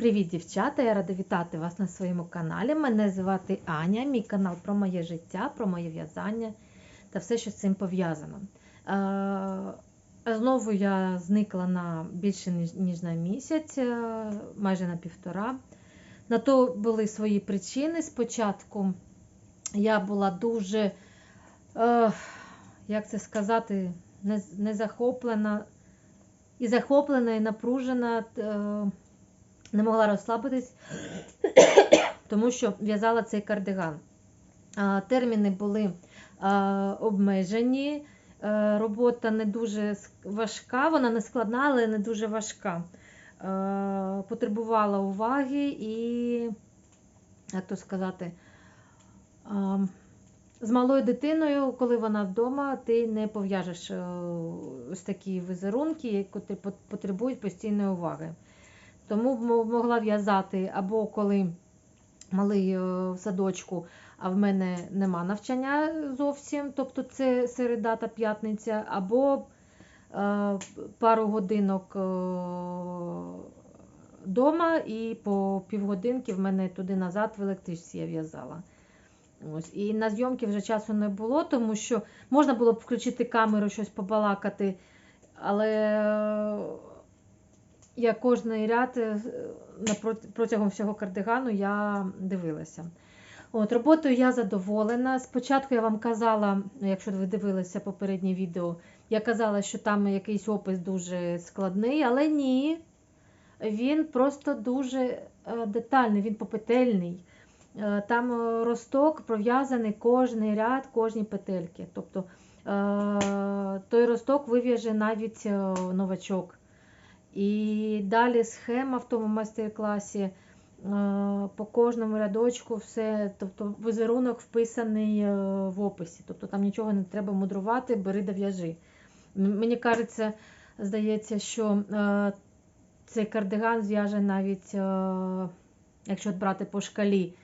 Привіт, дівчата! Я рада вітати вас на своєму каналі. Мене звати Аня, мій канал про моє життя, про моє в'язання та все, що з цим пов'язано. Е, Знову я зникла на більше ніж, на місяць, е, майже на півтора. На то були свої причини. Спочатку я була дуже, е, як це сказати, не захоплена і захоплена, і напружена. Е, не могла розслабитись, тому що в'язала цей кардиган. Терміни були обмежені, робота не дуже важка, вона не складна, але не дуже важка. Потребувала уваги і, як то сказати, з малою дитиною, коли вона вдома, ти не пов'яжеш е, ось такі візерунки, які потребують постійної уваги. Тому мо- могла в'язати або коли малий е, в садочку, а в мене нема навчання зовсім, тобто це середа та п'ятниця, або е, пару годинок вдома і по півгодинки в мене туди-назад в електричці я в'язала. Ось. І на зйомки вже часу не було, тому що можна було б включити камеру, щось побалакати, але е, я кожний ряд е, протягом всього кардигану я дивилася. От, роботою я задоволена. Спочатку я вам казала, якщо ви дивилися попереднє відео, я казала, що там якийсь опис дуже складний, але ні. Він просто дуже е, детальний, він попетельний. Е, Там росток пров'язаний кожний ряд, кожні петельки. Тобто той росток вив'яже навіть новачок. І далі схема в тому майстер-класі е, по кожному рядочку, все, тобто візерунок вписаний е, в описі. Тобто там нічого не треба мудрувати, бери да в'яжи. Мені кажеться, здається, що е, цей кардиган зв'яже навіть, якщо брати по шкалі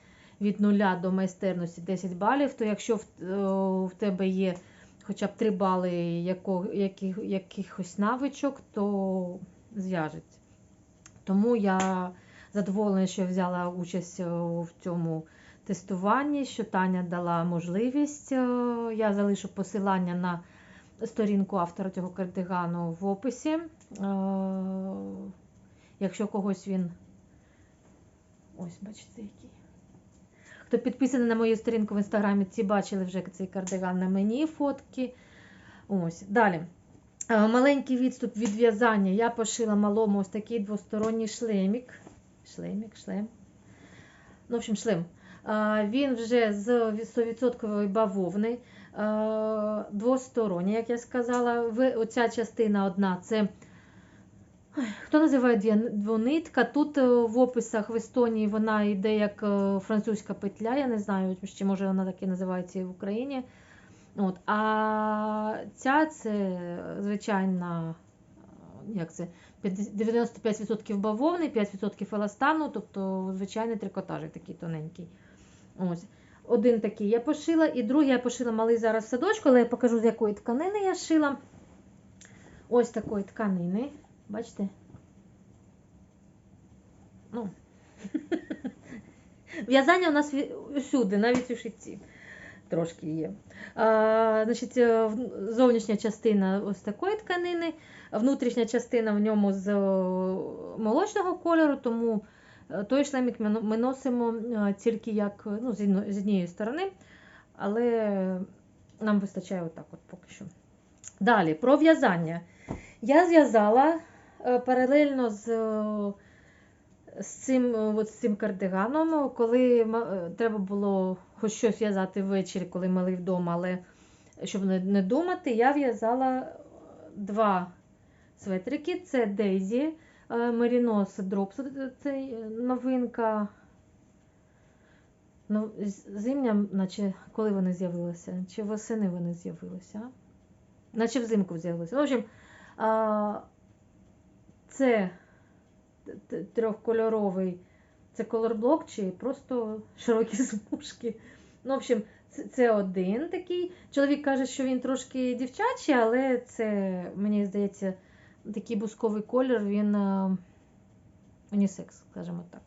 від 0 до майстерності 10 балів, то якщо в, тебе є хоча б 3 бали якихось навичок, то зв'яжеться. Тому я задоволена, що взяла участь е, в цьому тестуванні, що Таня дала можливість. Е, Я залишу посилання на сторінку автора цього кардигану в описі. Е, Якщо когось він. Ось, бачите, який. Хто підписаний на мою сторінку в інстаграмі, ці бачили вже цей кардиган на мені фотки. Ось. Далі. Е, Маленький відступ від в'язання. Я пошила малому ось такий двосторонній шлемік. Шлемік, шлем. Ну, в общем, шлем. Е, Він вже з 100% бавовни. е, Двосторонній, як я сказала. Оця частина одна це. Хто називає двонитка? Тут в описах в Естонії вона йде як французька петля. Я не знаю, чи може вона так і називається і в Україні. От, а ця це звичайна, як це, 95% бавовни, 5% еластану, тобто звичайний трикотажик такий тоненький. Ось. Один такий я пошила, і другий я пошила малий зараз в садочку, але я покажу, з якої тканини я шила. Ось такої тканини. Бачите? Ну. В'язання у нас всюди, навіть у шитці трошки є. А, значить, е, зовнішня частина ось такої тканини, внутрішня частина в ньому з молочного кольору, тому е, той шлемік ми носимо е, тільки як е, ну, з однієї сторони, але нам вистачає отак от поки що. Далі, про в'язання. Я зв'язала е, паралельно з, е, з, цим, е, от, з цим кардиганом, коли е, треба було хоч щось в'язати ввечері, коли малий вдома, але щоб не, думати, я в'язала два светрики. Це Дейзі, Мерінос Дропс, це е, новинка. Ну, зимня, наче коли вони з'явилися? Чи восени вони з'явилися? Наче взимку з'явилися. Ну, в общем, це трьохкольоровий, це колорблок чи просто широкі смужки. Ну, в общем, це, один такий. Чоловік каже, що він трошки дівчачий, але це, мені здається, такий бусковий колір, він е, унісекс, скажімо так.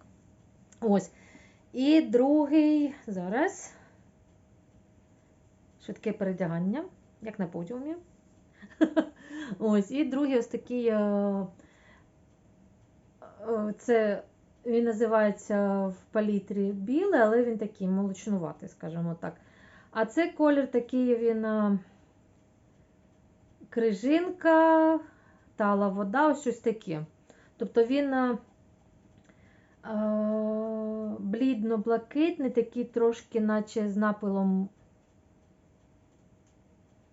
Ось. І другий зараз. Швидке передягання, як на подіумі. Ось, і другий ось такий. е, е, Це він називається в палітрі білий, але він такий молочнуватий, скажімо так. А це колір такий він крижинка, тала вода, ось щось таке. Тобто він е, блідно-блакитний, такий трошки, наче з напилом.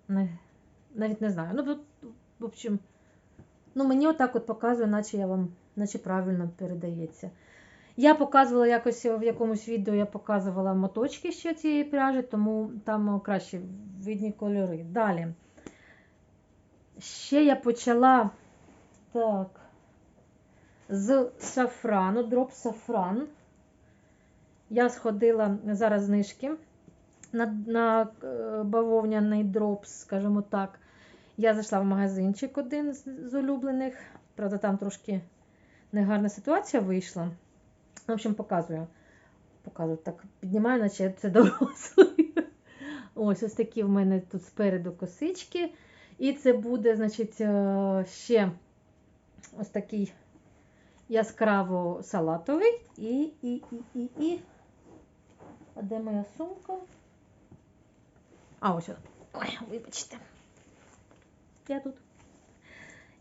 Не, навіть не знаю. Ну, в общем, ну, мені отак от показує, наче я вам, наче правильно передається. Я показувала якось в якомусь відео, я показувала моточки ще цієї пряжі, тому там краще видні кольори. Далі. Ще я почала так, з сафрану, дроп сафран. Я сходила зараз знижки на, на е, бавовняний дроп, скажімо так. Я зайшла в магазинчик один з улюблених. Правда, там трошки негарна ситуація вийшла. В общем, показую. Показую так, піднімаю, наче це дорослий. Ось ось такі в мене тут спереду косички. І це буде, значить, е, ще ось такий яскраво салатовий. І, і, і, і, і. А де моя сумка? А, ось. Ой, вибачте. Я тут.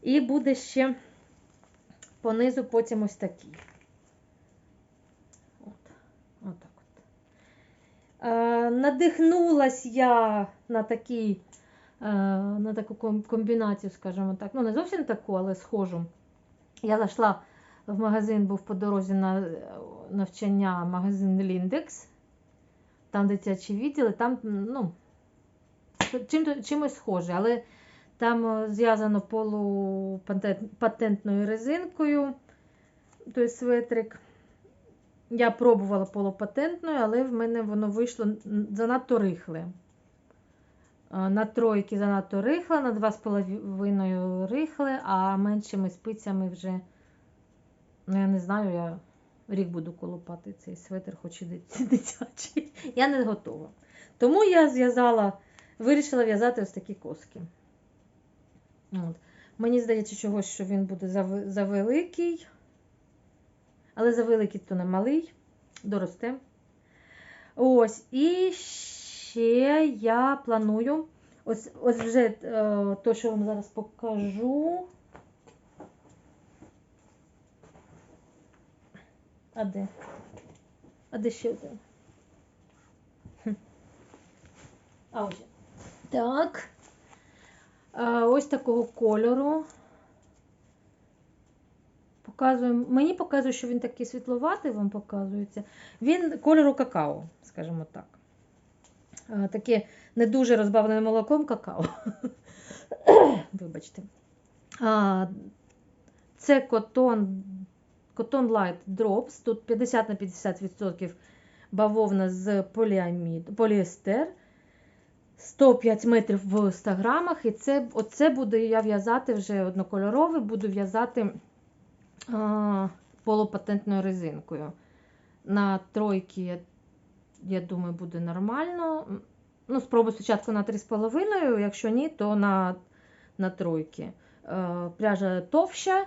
І буде ще понизу потім ось такий. От. Отак от. Е, надихнулась я на такий, е, на таку комбінацію, скажімо так. Ну, не зовсім таку, але схожу. Я зайшла в магазин, був по дорозі на навчання магазин Lindex. Там дитячі відділи, там, ну, чим, чимось схоже, але там е, зв'язано полупатентною резинкою, той светрик. Я пробувала полупатентною, але в мене воно вийшло занадто рихле. Е, На тройки занадто рихле, на 2,5 рихле, а меншими спицями вже, ну я не знаю, я рік буду колупати цей светр, хоч і дитячий. Я не готова. Тому я зв'язала, вирішила в'язати ось такі коски. От. Мені здається, чогось, що він буде завеликий. Але завеликий то не малий, доросте. Ось, і ще я планую. Ось, ось вже е, то, що вам зараз покажу. А де? А де ще один? А ось. Так. А, ось такого кольору. Показуємо. Мені показує, що він такий світловатий, вам показується. Він кольору какао, скажімо так. Таке не дуже розбавлене молоком какао. Вибачте. Це котон, котон Light Drops. Тут 50 на 50% бавовна з поліамід, поліестер. 105 метрів в 100 грамах. І це, оце буду я в'язати вже однокольоровий, буду в'язати полупатентною резинкою. На тройки, я, я думаю, буде нормально. Ну, спробую спочатку на 3,5, якщо ні, то на, на тройки. Е, пряжа товща,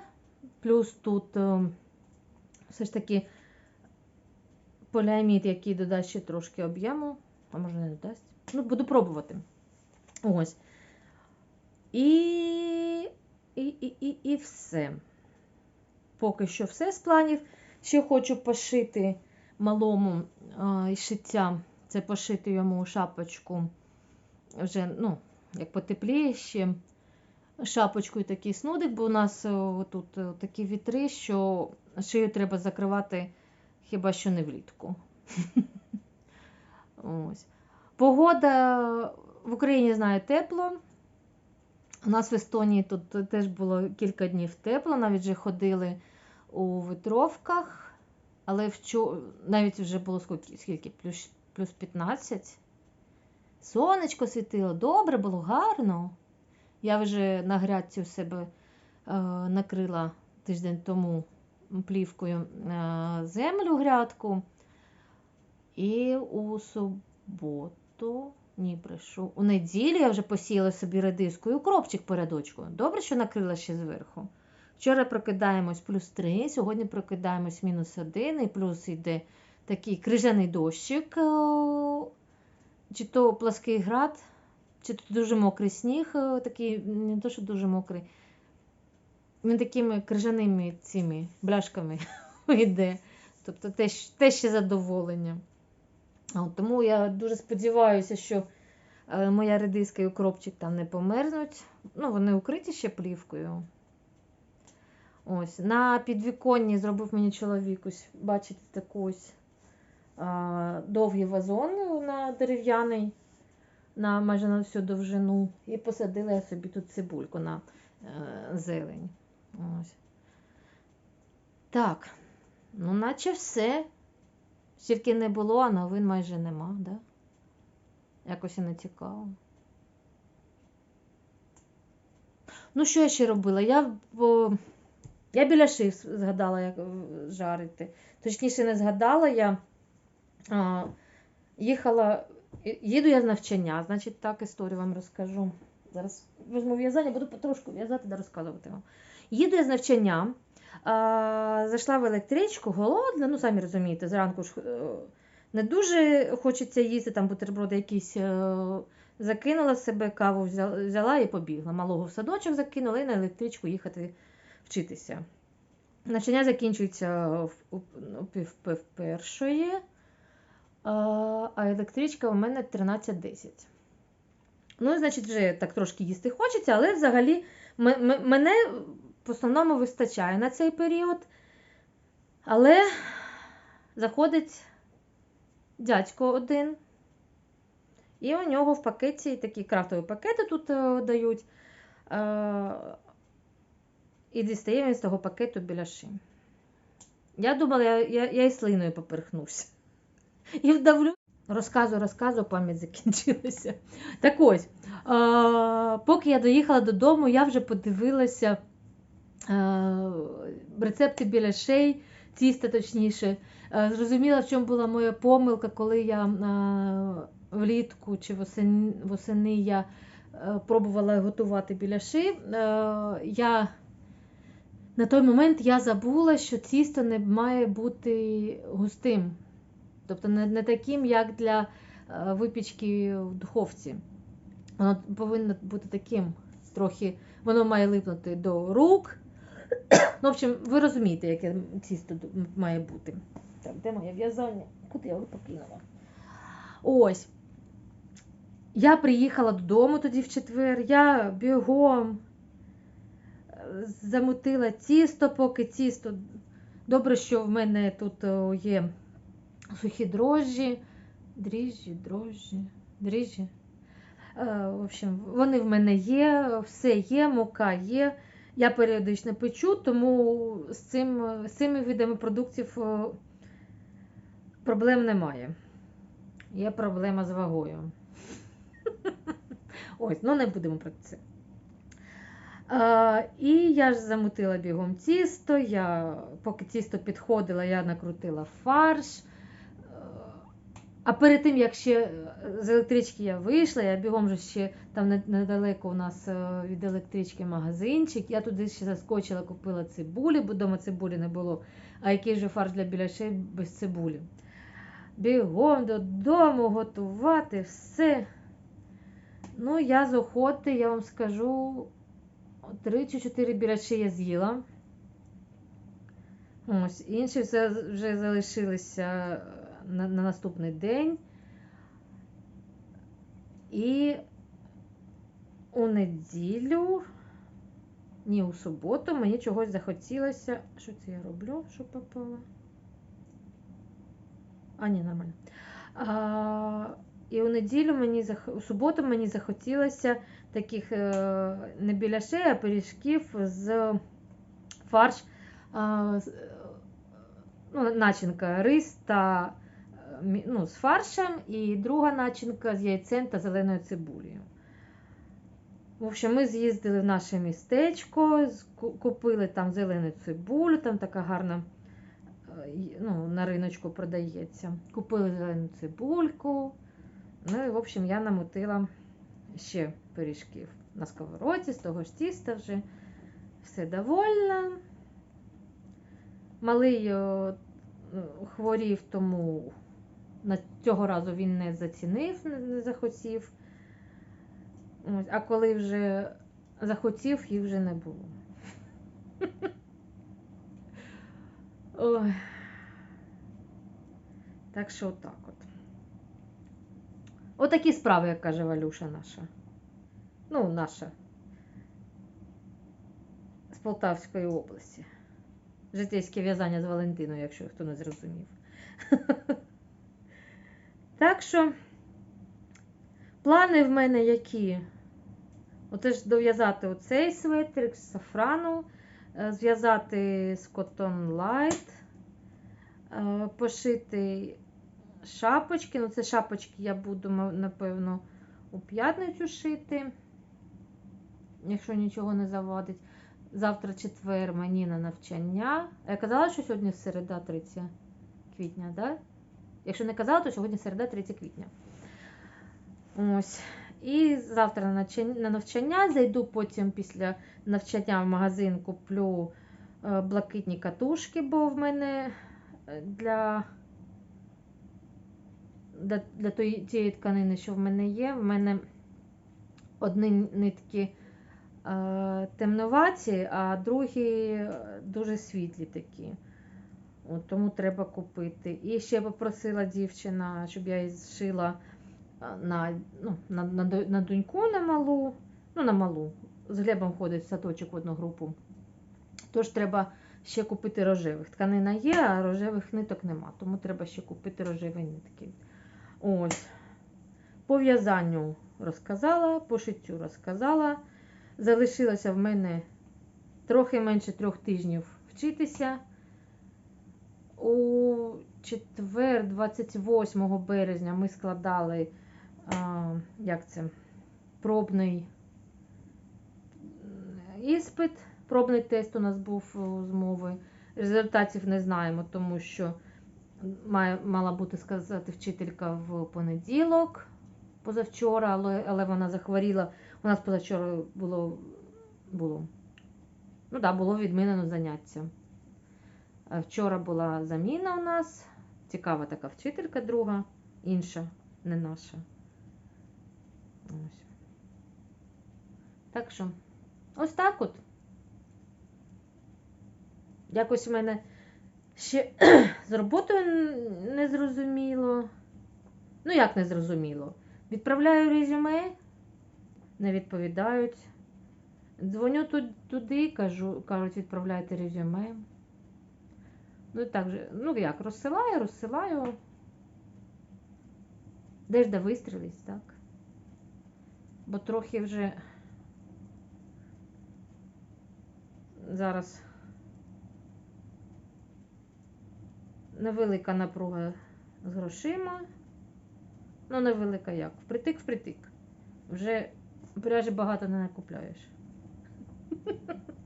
плюс тут е, все ж таки поліамід, який додасть ще трошки об'єму, а може не додасть. Ну, буду пробувати. Ось. І, і, і, і, і все. Поки що все з планів. Ще хочу пошити малому а, шиття. Це пошити йому шапочку. Вже, ну, як потепліє ще. Шапочку і такий снудик, бо у нас о, тут о, такі вітри, що шию треба закривати хіба що не влітку. Ось. Погода в Україні знаю тепло. У нас в Естонії тут теж було кілька днів тепло, навіть вже ходили у витровках, але вчо... навіть вже було скільки, скільки? Плюс, плюс 15. Сонечко світило, добре було, гарно. Я вже на грядці у себе е, накрила тиждень тому плівкою е, землю грядку. І у суботу, ні, прийшов. У неділю я вже посіяла собі редиску і укропчик передочку. Добре, що накрила ще зверху. Вчора прокидаємось плюс 3, сьогодні прокидаємось мінус 1, і плюс йде такий крижаний дощик, е, чи то плаский град, чи то дуже мокрий сніг, е, такий, не то, що дуже мокрий. Він такими крижаними цими бляшками йде. Тобто те, те ще задоволення. Тому я дуже сподіваюся, що е, моя редиска і укропчик там не померзнуть. Ну, вони укриті ще плівкою. Ось, На підвіконні зробив мені чоловік, ось, бачите, таку а, довгий вазон на дерев'яний, на майже на всю довжину. І посадила я собі тут цибульку на е, зелень. Ось. Так, ну, наче все. Стільки не було, а новин майже нема, да? Якось і не цікаво. Ну, що я ще робила? Я бо, я біля шив згадала, як жарити. Точніше, не згадала, я а, їхала, їду я з навчання, значить, так історію вам розкажу. Зараз візьму в'язання, буду потрошку в'язати та розказувати вам. Їду я з навчання. А, Зайшла в електричку, голодна, ну самі розумієте, зранку ж е, не дуже хочеться їсти, там бутерброди якісь е, закинула себе, каву взяла, і побігла. Малого в садочок закинула і на електричку їхати вчитися. Навчання закінчується в, в першої, а електричка у мене 13.10. Ну, значить, вже так трошки їсти хочеться, але взагалі мене в основному вистачає на цей період. Але заходить дядько один, і у нього в пакеті такі крафтові пакети тут е, дають. Е, і дістає він з того пакету біляши. Я думала, я я, я і слиною поперхнуся. І вдавлю. Розказу, розказу, пам'ять закінчилася. Так ось, а, поки я доїхала додому, я вже подивилася рецепти біляшей, тіста точніше. Зрозуміла, в чому була моя помилка, коли я влітку чи восени, я пробувала готувати біляши. Я на той момент я забула, що тісто не має бути густим. Тобто не, таким, як для е, випічки в духовці. Воно повинно бути таким, трохи, воно має липнути до рук. Ну, в общем, ви розумієте, яке тісто має бути. Так, де моє в'язання? Куди я його покинула? Ось. Я приїхала додому тоді в четвер, я бігом замутила тісто, поки тісто. Добре, що в мене тут є сухі дрожжі, дріжджі, дрожжі, дріжджі. В общем, вони в мене є, все є, мука є. Я періодично печу, тому з цим, з цими видами продуктів проблем немає. Є проблема з вагою. Ось, ну не будемо про це. А, І я ж замутила бігом тісто. Я, Поки тісто підходило, я накрутила фарш. А перед тим, як ще з електрички я вийшла, я бігом вже ще там недалеко у нас е, від електрички магазинчик. Я туди ще заскочила, купила цибулі, бо вдома цибулі не було. А який же фарш для біляшей без цибулі. Бігом додому готувати все. Ну, я з охоти, я вам скажу, Три чи чотири біляші я з'їла. Ось, інші вже, вже залишилися на, на наступний день. І у неділю, ні, у суботу мені чогось захотілося. Що це я роблю? Що попало? А, ні, нормально. А, І у неділю мені у суботу мені захотілося таких е, не біляшей, а пиріжків з фарш, ну, начинка рис та е, ну, з фаршем, і друга начинка з яйцем та зеленою цибулею. В общем, ми з'їздили в наше містечко, купили там зелену цибулю, там така гарна е, ну, на риночку продається. Купили зелену цибульку. Ну і, в общем, я намотила ще пиріжків на сковородці, з того ж тіста вже. Все довольна. Малий е, хворів, тому цього разу він не зацінив, не, захотів. Ось, а коли вже захотів, їх вже не було. Так що отак от. Отакі справи, як каже Валюша наша. Ну, наша. З Полтавської області. Житейське в'язання з Валентиною, якщо хто не зрозумів. Так що плани в мене які? Оце ж дов'язати оцей светрик з сафрану, е, зв'язати з Cotton Light, е, пошити шапочки. Ну, це шапочки я буду, напевно, у п'ятницю шити, якщо нічого не завадить. Завтра четвер мені на навчання. Я казала, що сьогодні середа 3 квітня, да? Якщо не казала, то сьогодні середа 3 квітня. Ось. І завтра на навчання- зайду потім після навчання в магазин, куплю е, блакитні катушки, бо в мене е, для, для, для тієї тканини, що в мене є, в мене одні нитки е, темноваті, а другі дуже світлі такі. Тому треба купити. І ще попросила дівчина, щоб я їй зшила на, ну, на, на, на доньку на малу, ну на малу. З Глебом ходить в садочок в одну групу. Тож треба ще купити рожевих. Тканина є, а рожевих ниток нема, тому треба ще купити рожеві нитки. Ось. По в'язанню розказала, по шиттю розказала. Залишилося в мене трохи менше трьох тижнів вчитися. У четвер, 28 березня, ми складали а, як це, пробний іспит. Пробний тест у нас був о, з мови. Результатів не знаємо, тому що має, мала бути сказати вчителька в понеділок, позавчора, але, але вона захворіла. У нас позавчора було, було, ну, да, було відмінено заняття. Е, Вчора була заміна у нас. Цікава така вчителька друга, інша, не наша. Ось. Так що, ось так от. Якось в мене ще з роботою н- не зрозуміло. Ну, як не зрозуміло? Відправляю резюме, не відповідають. Дзвоню туди, кажу, кажуть, відправляйте резюме. Ну так же, ну як, розсилаю, розсилаю. Де ж де вистрілить, так? Бо трохи вже зараз невелика напруга з грошима. Ну, невелика як? Впритик, впритик. Вже пряжі багато не накупляєш.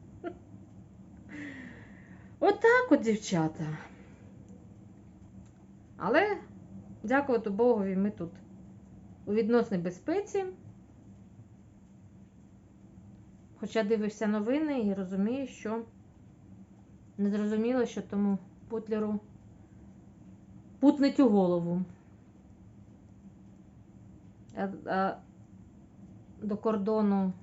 Отак от, дівчата. Але, дякувати Богові, ми тут у відносній безпеці. Хоча дивишся новини і розумієш, що не зрозуміло, що тому Путлеру путнить у голову. А до кордону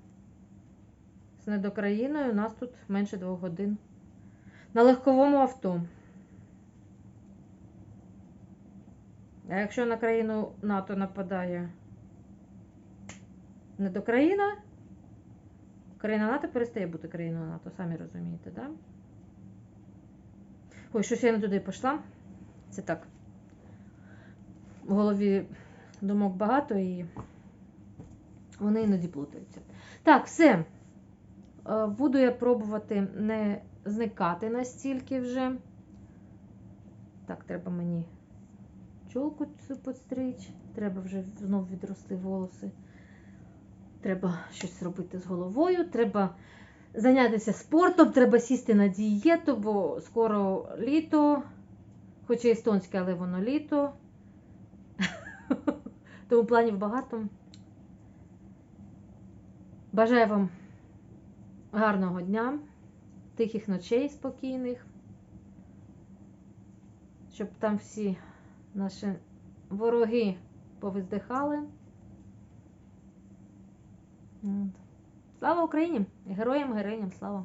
з недокраїною у нас тут менше двох годин. На легковому авто. А якщо на країну НАТО нападає не до країна, країна НАТО перестає бути країною НАТО, самі розумієте, так? Да? Ой, щось я не туди пішла. Це так. В голові думок багато і вони іноді плутаються. Так, все. Е, Буду я пробувати не зникати настільки вже. Так, треба мені чолку цю підстричь. Треба вже знов відросли волоси. Треба щось робити з головою, треба зайнятися спортом, треба сісти на дієту, бо скоро літо, хоч і естонське, але воно літо. Тому планів багато. Бажаю вам гарного дня, тихих ночей спокійних, щоб там всі наші вороги повиздихали. Слава Україні! Героям, героям слава!